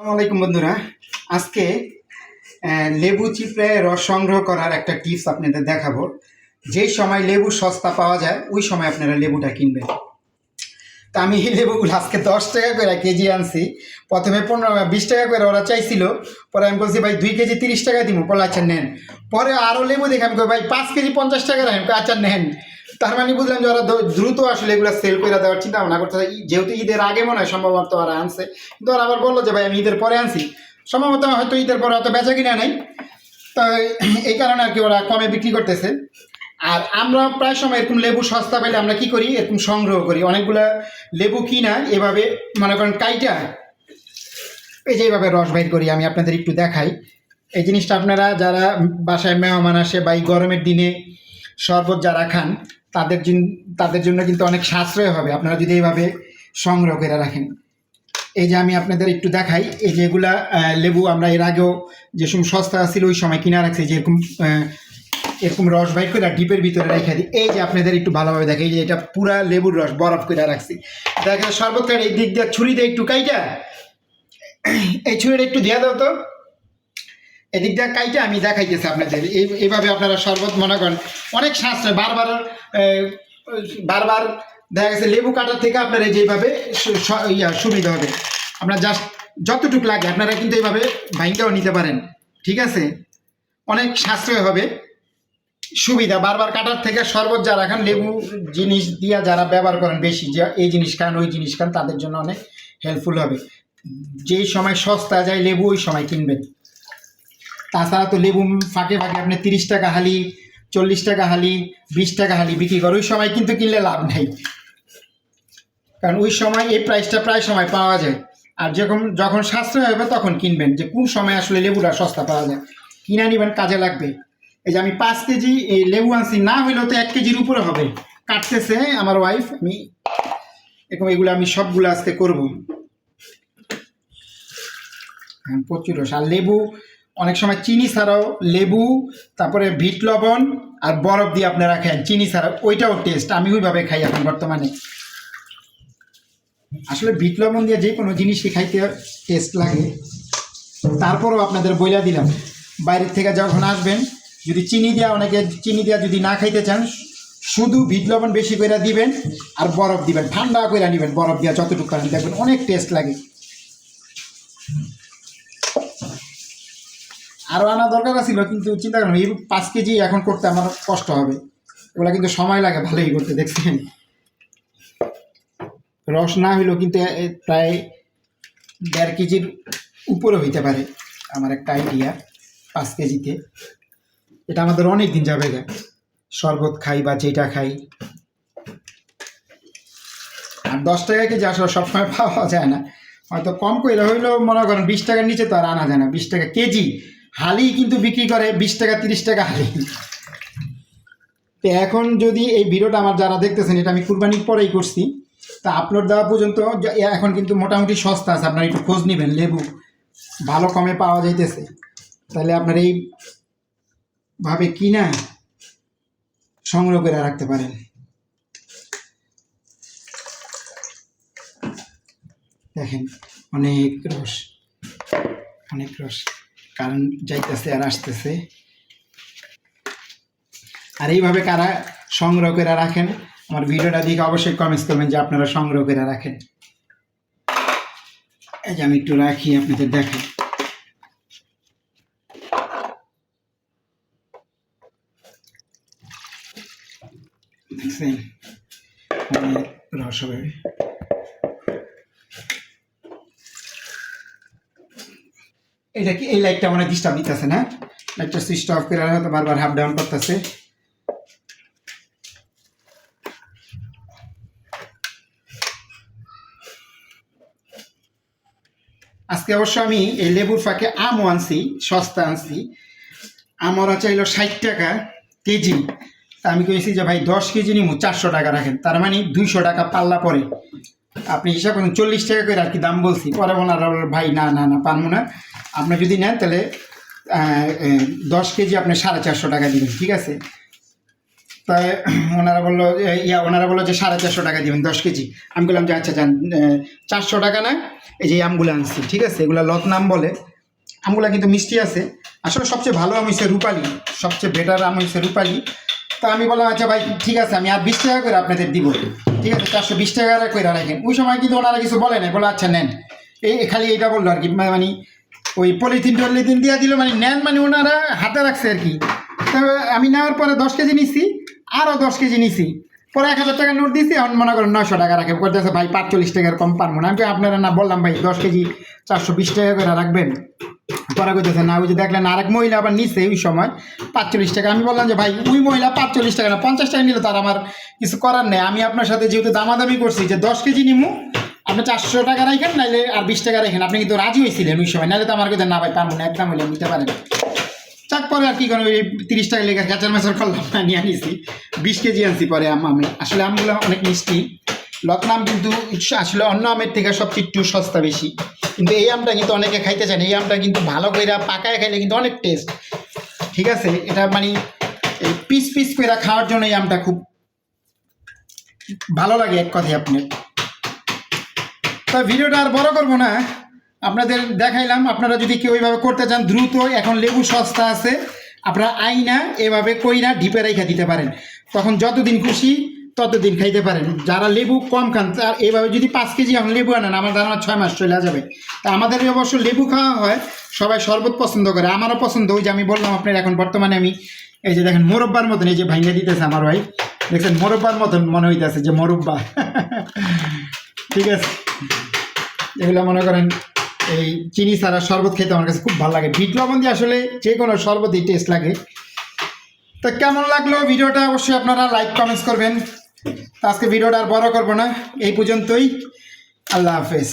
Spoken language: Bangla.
আসসালামু আলাইকুম বন্ধুরা। আজকে লেবু চিপড়ে রস সংগ্রহ করার একটা টিপস আপনাদের দেখাবো। যেই সময় লেবু সস্তা পাওয়া যায়, ওই সময় আপনারা লেবুটা কিনবেন। তা আমি এই লেবুগুলো আজকে দশ টাকা করে কেজি আনছি। প্রথমে পনেরো, বিশ টাকা করে ওরা চাইছিল। পরে আমি বলছি, ভাই, দুই কেজি তিরিশ টাকা দিব। বলে আচ্ছা নেন। পরে আরও লেবু দেখে আমি ভাই, পাঁচ কেজি পঞ্চাশ টাকা রাখেন আচ্ছা নেন। তার মানে বুঝলাম যে ওরা দ্রুত আসলে এগুলো সেল করে দেওয়ার চিন্তা ভাবনা করতে যেহেতু ঈদের আগে মনে হয় সম্ভবত ওরা আনছে। কিন্তু ওরা আবার বলল যে, ভাই, আমি ঈদের পরে আনছি। সম্ভবত হয়তো ঈদের পরে অত বেচা কিনা নেই। তো এই কারণে আর কি ওরা কমে বিক্রি করতেছে। আর আমরা প্রায় সময় এরকম লেবু সস্তা পেলে আমরা কি করি? এরকম সংগ্রহ করি। অনেকগুলা লেবু কিনা, এভাবে মনে করেন কাইটা। এই যে এইভাবে রস বাইর করি, আমি আপনাদের একটু দেখাই। এই জিনিসটা আপনারা যারা বাসায় মেহমান আসে বা এই গরমের দিনে শরবত যারা খান, তাদের তাদের জন্য কিন্তু অনেক সাশ্রয় হবে। আপনারা যদি এইভাবে সংগ্রহ করে রাখেন। এই যে আমি আপনাদের একটু দেখাই, এই যে এগুলা লেবু আমরা এর আগেও যে সময় সস্তা ছিল, ওই সময় কিনা রাখছি, যে এরকম এরকম রস বাইর করে ডিপের ভিতরে রেখে দিই। এই যে আপনাদের একটু ভালোভাবে দেখে, এই যে এটা পুরা লেবুর রস বরফ করে রাখছি। দেখেন শরবত খাই এই দিক দিয়ে ছুরি দিয়ে একটু কাইটা, এই ছুরিটা একটু দেওয়া দাও তো। এদিক কাইটা আমি দেখাইতেছি আপনাদের। এই, এইভাবে আপনারা শরবত মনে করেন, অনেক সাশ্রয় বারবার বারবার দেখা গেছে লেবু কাটার থেকে আপনারা যেভাবে সুবিধা হবে। আপনার জাস্ট যতটুকু লাগে, আপনারা কিন্তু এইভাবে ভাইঙ্গাও নিতে পারেন, ঠিক আছে? অনেক সাশ্রয় হবে, সুবিধা। বারবার কাটার থেকে শরবত যারা খান, লেবু জিনিস দিয়া যারা ব্যবহার করেন বেশি, যে এই জিনিস খান, ওই জিনিস খান, তাদের জন্য অনেক হেল্পফুল হবে। যেই সময় সস্তা যায়, লেবু ওই সময় কিনবেন। তাছাড়া তো লেবু ফাঁকে ফাঁকে আপনি তিরিশ টাকা হালি, চল্লিশ টাকা হালি, বিশ টাকা হালি বিক্রি করে, ওই সময় কিন্তু কিনলে লাভ নেই। কারণ ওই সময় এই প্রাইসটা প্রায় সময় পাওয়া যায়। আর যখন যখন সাশ্রয় হবে তখন কিনবেন যে কোন সময় আসলে লেবুটা সস্তা পাওয়া যায়। কিনে নিবেন কাজে লাগবে। এই যে আমি পাঁচ কেজি, এই লেবু আনছি, না হইলেও তো এক কেজির উপরে হবে। কাটতেছে আমার ওয়াইফ আমি এরকম এগুলো আমি সবগুলো আজকে করব। প্রচুর আর লেবু অনেক সময় চিনি ছাড়াও লেবু, তারপরে ভিট লবণ আর বরফ দিয়ে আপনারা খান চিনি ছাড়াও, ওইটাও টেস্ট আমি ওইভাবে খাই এখন বর্তমানে। আসলে বিট লবণ দিয়ে যে কোনো জিনিসই খাইতে টেস্ট লাগে। তারপরও আপনাদের বইলা দিলাম, বাইরের থেকে যখন আসবেন, যদি চিনি দেওয়া অনেকে চিনি দেওয়া যদি না খাইতে চান, শুধু বিট লবণ বেশি করে দিবেন আর বরফ দিবেন, ঠান্ডা করে নেবেন বরফ দেওয়া যতটুকু পারেন। দেখবেন অনেক টেস্ট লাগে। আরও আনা দরকার ছিল, কিন্তু চিন্তা করেন, এই পাঁচ কেজি এখন করতে আমার কষ্ট হবে। ওগুলো কিন্তু সময় লাগে ভালোই করতে, দেখছেন? রস না হইলেও কিন্তু প্রায় দেড় কেজির উপরে হইতে পারে, আমার একটা আইডিয়া পাঁচ কেজিতে। এটা আমাদের অনেক দিন যাবে। শরবত খাই বা যেটা খাই। আর দশ টাকা কেজি আসলে সবসময় পাওয়া যায় না। হয়তো কম করে হইলেও মনে করেন বিশ টাকার নিচে তো আর আনা যায় না। বিশ টাকা কেজি হালি কিন্তু বিক্রি করে, বিশ টাকা, তিরিশ টাকা হালি। তো এখন যদি এই ভিডিওটা আমার যারা দেখতেছেন, এটা আমি কুরবানির পরেই করছি। তা আপলোড দেওয়া পর্যন্ত এখন কিন্তু মোটামুটি সস্তা আছে। আপনারা একটু খোঁজ নেবেন, লেবু ভালো কমে পাওয়া যাইতেছে। তাহলে আপনার এই ভাবে কিনা সংগ্রহ করে রাখতে পারেন। দেখেন, অনেক রস অনেক রস। কারণ যাইতেছে আর আসতেছে। আর এইভাবে কারা সংগ্রহ করে রাখেন, আমার ভিডিওটা দেখে অবশ্যই কমেন্টস করবেন যে আপনারা সংগ্রহ করে রাখেন। এই যে আমি একটু রাখি, আপনাদের দেখাই। দেখছেন? অনেক রস এটা কি? এই লাইটটা মানে ডিস্টার্ব দিতেছে না। লাইটটা সুইচ অফ করে হয়তো বারবার হাফ ডাউন করতেছে। আজকে অবশ্য আমি এই লেবুর ফাঁকে আমও আনছি সস্তা আনছি। আমরা চাইলো ষাট টাকা কেজি। তা আমি কইছি যে ভাই দশ কেজি নিমু চারশো টাকা রাখেন। তার মানে দুইশো টাকা পাল্লা পরে। আপনি হিসাব করুন চল্লিশ টাকা করে আর কি দাম বলছি। পরে বলল, ভাই না না না পারব না। আপনি যদি নেন তাহলে দশ কেজি আপনি সাড়ে চারশো টাকা দিবেন, ঠিক আছে? তাই ওনারা বলল ইয়া, ওনারা বলল যে সাড়ে চারশো টাকা দিবেন, দশ কেজি। আমি বললাম যে আচ্ছা যান চারশো টাকা না, এই যে আমগুলো আনছি, ঠিক আছে? এগুলো লতনাম বলে। আমগুলা কিন্তু মিষ্টি আছে। আসলে সবচেয়ে ভালো আম হচ্ছে রূপালি, সবচেয়ে বেটার আম হচ্ছে রূপালি। তা আমি বললাম আচ্ছা ভাই, ঠিক আছে, আমি আর বিশ টাকা করে আপনাদের দিব। ঠিক আছে, চারশো বিশ টাকা করে রাখেন। ওই সময় কিন্তু ওনারা কিছু বলে নাই বলে আচ্ছা নেন। এই খালি এইটা বলল আর কি মানে ওই পলিথিন টলিথিন দিয়ে দিল মানে নেন মানে ওনারা হাতে রাখছে আর কি। তবে আমি নেওয়ার পরে দশ কেজি নিছি আরও দশ কেজি নিছি। পরে এক হাজার টাকা নোট দিয়েছি এখন মনে করেন নশো টাকা রাখে। করতেছে ভাই, পাঁচচল্লিশ টাকার কম পারব না। আমি আপনারা না বললাম, ভাই, দশ কেজি চারশো বিশ টাকা করে রাখবেন। পরে কইতেছে, না, ওই যে দেখলেন আরেক মহিলা আবার নিচ্ছে ওই সময় পাঁচচল্লিশ টাকা। আমি বললাম যে, ভাই, ওই মহিলা পাঁচচল্লিশ টাকা না, পঞ্চাশ টাকা নিলে তার আমার কিছু করার নেই। আমি আপনার সাথে যেহেতু দামাদামি করছি যে দশ কেজি নিমু আপনি চারশো টাকা রাখেন নাইলে আর বিশ টাকা রাখেন আপনি কিন্তু রাজি হয়েছিলেন ওই সময় নাহলে তো আমার না ভাই, পারব না, একদম হইলে নিতে পারেন। চাক পরে আর কি করে ওই তিরিশ টাকা লেগে কাঁচার মাছের করলাম না নিয়ে বিশ কেজি আনছি পরে আম আমি। আসলে আমগুলো অনেক মিষ্টি। লতনাম কিন্তু আসলে অন্য আমের থেকে সবচেয়ে একটু সস্তা বেশি। কিন্তু এই আমটা কিন্তু অনেকে খাইতে চান এই আমটা কিন্তু ভালো করে পাকায় খাইলে কিন্তু অনেক টেস্ট ঠিক আছে? এটা মানে এই পিস পিস করে খাওয়ার জন্য এই আমটা খুব ভালো লাগে এক কথায় আপনার। তা ভিডিওটা আর বড় করব না। আপনাদের দেখাইলাম, আপনারা যদি কেউ এইভাবে করতে চান দ্রুত এখন লেবু সস্তা আছে। আপনারা আইনা, এভাবে কইরা ডিপে রেখে দিতে পারেন। তখন যতদিন খুশি ততদিন খাইতে পারেন। যারা লেবু কম খান, তার এইভাবে যদি পাঁচ কেজি এখন লেবু আনেন, আমার ধারণা ছয় মাস চলে যাবে। তা আমাদের অবশ্য লেবু খাওয়া হয়, সবাই শরবত পছন্দ করে। আমারও পছন্দ, ওই যে আমি বললাম আপনার, এখন বর্তমানে আমি এই যে দেখেন মোরব্বার মতন, এই যে ভাঙ্গা দিতেছে আমার ভাই। দেখছেন, মোরব্বার মতন মনে হইতেছে যে মোরব্বা। ঠিক আছে। এগুলো মনে করেন এই চিনি ছাড়া শরবত খেতে আমার কাছে খুব ভালো লাগে। বিট লবণ দিয়ে আসলে যে কোনো শরবতই টেস্ট লাগে। তো কেমন লাগল ভিডিওটা? অবশ্যই আপনারা লাইক কমেন্টস করবেন। আজকে ভিডিওটা আর বড় করব না। এই পর্যন্তই। আল্লাহ হাফেজ।